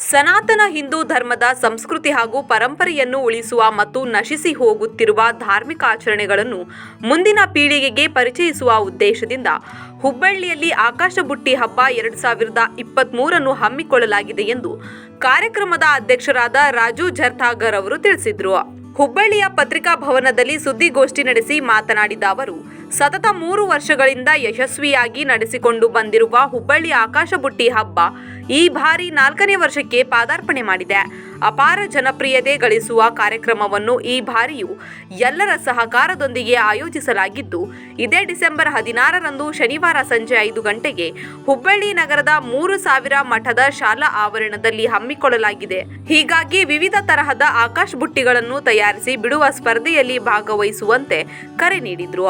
ಸನಾತನ ಹಿಂದೂ ಧರ್ಮದ ಸಂಸ್ಕೃತಿ ಹಾಗೂ ಪರಂಪರೆಯನ್ನು ಉಳಿಸುವ ಮತ್ತು ನಶಿಸಿ ಹೋಗುತ್ತಿರುವ ಧಾರ್ಮಿಕ ಆಚರಣೆಗಳನ್ನು ಮುಂದಿನ ಪೀಳಿಗೆಗೆ ಪರಿಚಯಿಸುವ ಉದ್ದೇಶದಿಂದ ಹುಬ್ಬಳ್ಳಿಯಲ್ಲಿ ಆಕಾಶಬುಟ್ಟಿ ಹಬ್ಬ ಎರಡು ಸಾವಿರದ ಇಪ್ಪತ್ತ್ಮೂರನ್ನು ಹಮ್ಮಿಕೊಳ್ಳಲಾಗಿದೆ ಎಂದು ಕಾರ್ಯಕ್ರಮದ ಅಧ್ಯಕ್ಷರಾದ ರಾಜು ಜರ್ತಾಗರ್ ಅವರು ತಿಳಿಸಿದರು. ಹುಬ್ಬಳ್ಳಿಯ ಪತ್ರಿಕಾ ಭವನದಲ್ಲಿ ಸುದ್ದಿಗೋಷ್ಠಿ ನಡೆಸಿ ಮಾತನಾಡಿದ ಅವರು ಸತತ ಮೂರು ವರ್ಷಗಳಿಂದ ಯಶಸ್ವಿಯಾಗಿ ನಡೆಸಿಕೊಂಡು ಬಂದಿರುವ ಹುಬ್ಬಳ್ಳಿ ಆಕಾಶಬುಟ್ಟಿ ಹಬ್ಬ ಈ ಬಾರಿ ನಾಲ್ಕನೇ ವರ್ಷಕ್ಕೆ ಪಾದಾರ್ಪಣೆ ಮಾಡಿದೆ. ಅಪಾರ ಜನಪ್ರಿಯತೆ ಗಳಿಸುವ ಕಾರ್ಯಕ್ರಮವನ್ನು ಈ ಬಾರಿಯೂ ಎಲ್ಲರ ಸಹಕಾರದೊಂದಿಗೆ ಆಯೋಜಿಸಲಾಗಿದ್ದು, ಇದೇ ಡಿಸೆಂಬರ್ ಹದಿನಾರರಂದು ಶನಿವಾರ ಸಂಜೆ ಐದು ಗಂಟೆಗೆ ಹುಬ್ಬಳ್ಳಿ ನಗರದ ಮೂರು ಸಾವಿರ ಮಠದ ಶಾಲಾ ಆವರಣದಲ್ಲಿ ಹಮ್ಮಿಕೊಳ್ಳಲಾಗಿದೆ. ಹೀಗಾಗಿ ವಿವಿಧ ತರಹದ ಆಕಾಶ ಬುಟ್ಟಿಗಳನ್ನು ತಯಾರಿಸಿ ಬಿಡುವ ಸ್ಪರ್ಧೆಯಲ್ಲಿ ಭಾಗವಹಿಸುವಂತೆ ಕರೆ ನೀಡಿದ್ರು.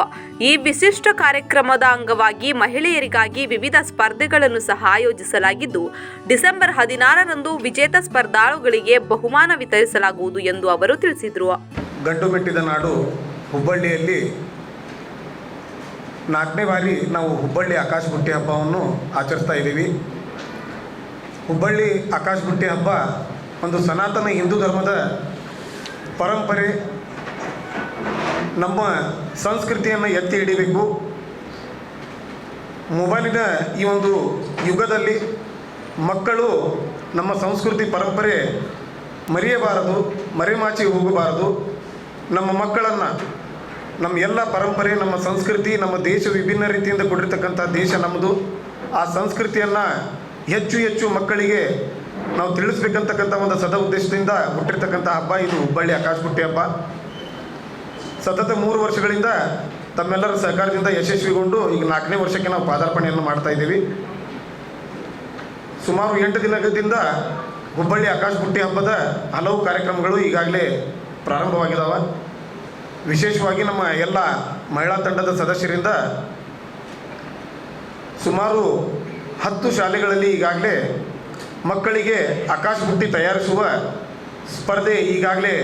ಈ ವಿಶಿಷ್ಟ ಕಾರ್ಯಕ್ರಮದ ಅಂಗವಾಗಿ ಮಹಿಳೆಯರಿಗಾಗಿ ವಿವಿಧ ಸ್ಪರ್ಧೆಗಳನ್ನು ಸಹ ಆಯೋಜಿಸಲಾಗಿದ್ದು, ಡಿಸೆಂಬರ್ ಹದಿನಾರರಂದು ವಿಜೇತ ಸ್ಪರ್ಧಾಳುಗಳಿಗೆ ಬಹುಮಾನ ವಿತರಿಸಲಾಗುವುದು ಎಂದು ಅವರು ತಿಳಿಸಿದರು. ಗಂಟು ಮೆಟ್ಟಿದ ನಾಡು ಹುಬ್ಬಳ್ಳಿಯಲ್ಲಿ ನಾಲ್ಕನೇ ಬಾರಿ ನಾವು ಹುಬ್ಬಳ್ಳಿ ಆಕಾಶ ಬುಟ್ಟಿ ಹಬ್ಬವನ್ನು ಆಚರಿಸ್ತಾ ಇದ್ದೀವಿ. ಹುಬ್ಬಳ್ಳಿ ಆಕಾಶ ಬುಟ್ಟಿ ಹಬ್ಬ ಒಂದು ಸನಾತನ ಹಿಂದೂ ಧರ್ಮದ ಪರಂಪರೆ ನಮ್ಮ ಸಂಸ್ಕೃತಿಯನ್ನು ಎತ್ತಿ ಹಿಡಿಬೇಕು. ಮೊಬೈಲಿನ ಈ ಒಂದು ಯುಗದಲ್ಲಿ ಮಕ್ಕಳು ನಮ್ಮ ಸಂಸ್ಕೃತಿ ಪರಂಪರೆ ಮರೆಯಬಾರದು, ಮರೆಮಾಚಿ ಹೋಗಬಾರದು. ನಮ್ಮ ಮಕ್ಕಳನ್ನು, ನಮ್ಮ ಎಲ್ಲ ಪರಂಪರೆ, ನಮ್ಮ ಸಂಸ್ಕೃತಿ, ನಮ್ಮ ದೇಶ ವಿಭಿನ್ನ ರೀತಿಯಿಂದ ಕೊಟ್ಟಿರ್ತಕ್ಕಂಥ ದೇಶ ನಮ್ಮದು ಆ ಸಂಸ್ಕೃತಿಯನ್ನು ಹೆಚ್ಚು ಹೆಚ್ಚು ಮಕ್ಕಳಿಗೆ ನಾವು ತಿಳಿಸ್ಬೇಕಂತಕ್ಕಂಥ ಒಂದು ಸದ ಉದ್ದೇಶದಿಂದ ಹುಟ್ಟಿರ್ತಕ್ಕಂಥ ಹಬ್ಬ ಇದು ಹುಬ್ಬಳ್ಳಿ ಆಕಾಶಪುಟ್ಟಿ ಹಬ್ಬ. ಸತತ ಮೂರು ವರ್ಷಗಳಿಂದ ತಮ್ಮೆಲ್ಲರ ಸಹಕಾರದಿಂದ ಯಶಸ್ವಿಗೊಂಡು ಈಗ ನಾಲ್ಕನೇ ವರ್ಷಕ್ಕೆ ನಾವು ಪಾದಾರ್ಪಣೆಯನ್ನು ಮಾಡ್ತಾ ಇದ್ದೀವಿ. ಸುಮಾರು ಎಂಟು ದಿನದಿಂದ ಹುಬ್ಬಳ್ಳಿ ಆಕಾಶ ಬುಟ್ಟಿ ಹಬ್ಬದ ಹಲವು ಕಾರ್ಯಕ್ರಮಗಳು ಈಗಾಗಲೇ ಪ್ರಾರಂಭವಾಗಿದ್ದಾವೆ ವಿಶೇಷವಾಗಿ ನಮ್ಮ ಎಲ್ಲ ಮಹಿಳಾ ತಂಡದ ಸದಸ್ಯರಿಂದ ಸುಮಾರು ಹತ್ತು ಶಾಲೆಗಳಲ್ಲಿ ಈಗಾಗಲೇ ಮಕ್ಕಳಿಗೆ ಆಕಾಶ ಬುಟ್ಟಿ ತಯಾರಿಸುವ ಸ್ಪರ್ಧೆ ಈಗಾಗಲೇ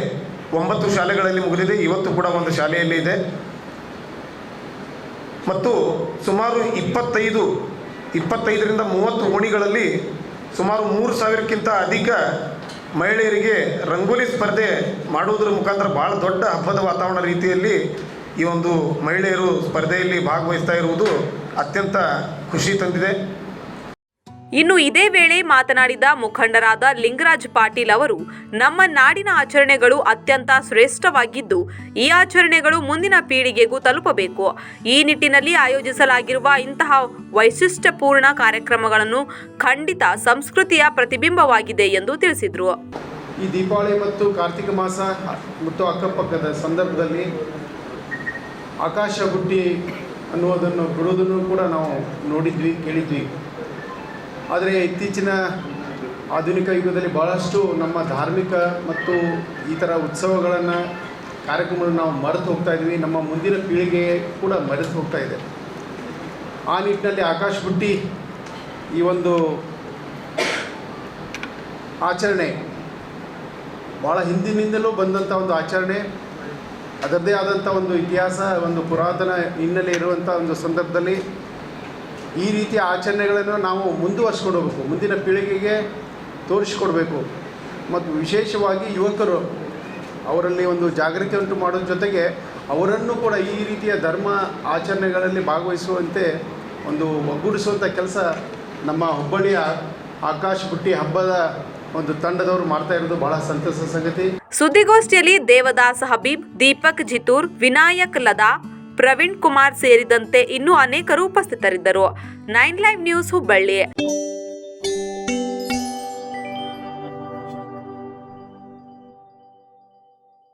ಒಂಬತ್ತು ಶಾಲೆಗಳಲ್ಲಿ ಮುಗಿದಿದೆ, ಇವತ್ತು ಕೂಡ ಒಂದು ಶಾಲೆಯಲ್ಲಿ ಇದೆ. ಮತ್ತು ಸುಮಾರು ಇಪ್ಪತ್ತೈದು, ಇಪ್ಪತ್ತೈದರಿಂದ ಮೂವತ್ತು ಓಣಿಗಳಲ್ಲಿ ಸುಮಾರು ಮೂರು ಸಾವಿರಕ್ಕಿಂತ ಅಧಿಕ ಮಹಿಳೆಯರಿಗೆ ರಂಗೋಲಿ ಸ್ಪರ್ಧೆ ಮಾಡುವುದರ ಮುಖಾಂತರ ಭಾಳ ದೊಡ್ಡ ಹಬ್ಬದ ವಾತಾವರಣ ರೀತಿಯಲ್ಲಿ ಈ ಒಂದು ಮಹಿಳೆಯರು ಸ್ಪರ್ಧೆಯಲ್ಲಿ ಭಾಗವಹಿಸ್ತಾ ಇರುವುದು ಅತ್ಯಂತ ಖುಷಿ ತಂದಿದೆ. ಇನ್ನು ಇದೇ ವೇಳೆ ಮಾತನಾಡಿದ ಮುಖಂಡರಾದ ಲಿಂಗರಾಜ್ ಪಾಟೀಲ್ ಅವರು, ನಮ್ಮ ನಾಡಿನ ಆಚರಣೆಗಳು ಅತ್ಯಂತ ಶ್ರೇಷ್ಠವಾಗಿದ್ದು, ಈ ಆಚರಣೆಗಳು ಮುಂದಿನ ಪೀಳಿಗೆಗೂ ತಲುಪಬೇಕು. ಈ ನಿಟ್ಟಿನಲ್ಲಿ ಆಯೋಜಿಸಲಾಗಿರುವ ಇಂತಹ ವೈಶಿಷ್ಟ್ಯಪೂರ್ಣ ಕಾರ್ಯಕ್ರಮಗಳನ್ನು ಖಂಡಿತ ಸಂಸ್ಕೃತಿಯ ಪ್ರತಿಬಿಂಬವಾಗಿದೆ ಎಂದು ತಿಳಿಸಿದರು. ಈ ದೀಪಾವಳಿ ಮತ್ತು ಕಾರ್ತಿಕ ಮಾಸ ಮತ್ತು ಅಕ್ಕಪಕ್ಕದ ಸಂದರ್ಭದಲ್ಲಿ ಆಕಾಶ ಬುಟ್ಟಿ ಅನ್ನುವುದನ್ನು ಬಿಡುವುದನ್ನು ಕೂಡ ನಾವು ನೋಡಿದ್ವಿ, ಕೇಳಿದ್ವಿ. ಆದರೆ ಇತ್ತೀಚಿನ ಆಧುನಿಕ ಯುಗದಲ್ಲಿ ಭಾಳಷ್ಟು ನಮ್ಮ ಧಾರ್ಮಿಕ ಮತ್ತು ಈ ಥರ ಉತ್ಸವಗಳನ್ನು, ಕಾರ್ಯಕ್ರಮಗಳನ್ನು ನಾವು ಮರೆತು ಹೋಗ್ತಾ ಇದ್ದೀವಿ ನಮ್ಮ ಮುಂದಿನ ಪೀಳಿಗೆ ಕೂಡ ಮರೆತು ಹೋಗ್ತಾ ಇದೆ. ಆ ನಿಟ್ಟಿನಲ್ಲಿ ಆಕಾಶ್ ಬುಟ್ಟಿ ಈ ಒಂದು ಆಚರಣೆ ಭಾಳ ಹಿಂದಿನಿಂದಲೂ ಬಂದಂಥ ಒಂದು ಆಚರಣೆ. ಅದರದ್ದೇ ಆದಂಥ ಒಂದು ಇತಿಹಾಸ, ಒಂದು ಪುರಾತನ ಹಿನ್ನೆಲೆ ಇರುವಂಥ ಒಂದು ಸಂದರ್ಭದಲ್ಲಿ ಈ ರೀತಿಯ ಆಚರಣೆಗಳನ್ನು ನಾವು ಮುಂದುವರ್ಸ್ಕೊಂಡು ಹೋಗಬೇಕು. ಮುಂದಿನ ಪೀಳಿಗೆಗೆ ತೋರಿಸ್ಕೊಡ್ಬೇಕು. ಮತ್ತು ವಿಶೇಷವಾಗಿ ಯುವಕರು, ಅವರಲ್ಲಿ ಒಂದು ಜಾಗೃತಿ ಉಂಟು ಮಾಡೋದ್ರ ಜೊತೆಗೆ ಅವರನ್ನು ಕೂಡ ಈ ರೀತಿಯ ಧರ್ಮ ಆಚರಣೆಗಳಲ್ಲಿ ಭಾಗವಹಿಸುವಂತೆ ಒಂದು ಒಗ್ಗೂಡಿಸುವಂಥ ಕೆಲಸ ನಮ್ಮ ಹುಬ್ಬಳ್ಳಿಯ ಆಕಾಶ ಬುಟ್ಟಿ ಹಬ್ಬದ ಒಂದು ತಂಡದವರು ಮಾಡ್ತಾ ಇರೋದು ಬಹಳ ಸಂತಸ ಸಂಗತಿ. ಸುದ್ದಿಗೋಷ್ಠಿಯಲ್ಲಿ ದೇವದಾಸ್ ಹಬೀಬ್, ದೀಪಕ್ ಜಿತೂರ್, ವಿನಾಯಕ್ ಲದಾ ಪ್ರವೀಣ್ ಕುಮಾರ್ ಸೇರಿದಂತೆ ಇನ್ನೂ ಅನೇಕರು ಉಪಸ್ಥಿತರಿದ್ದರು. Nine live news Hubballi.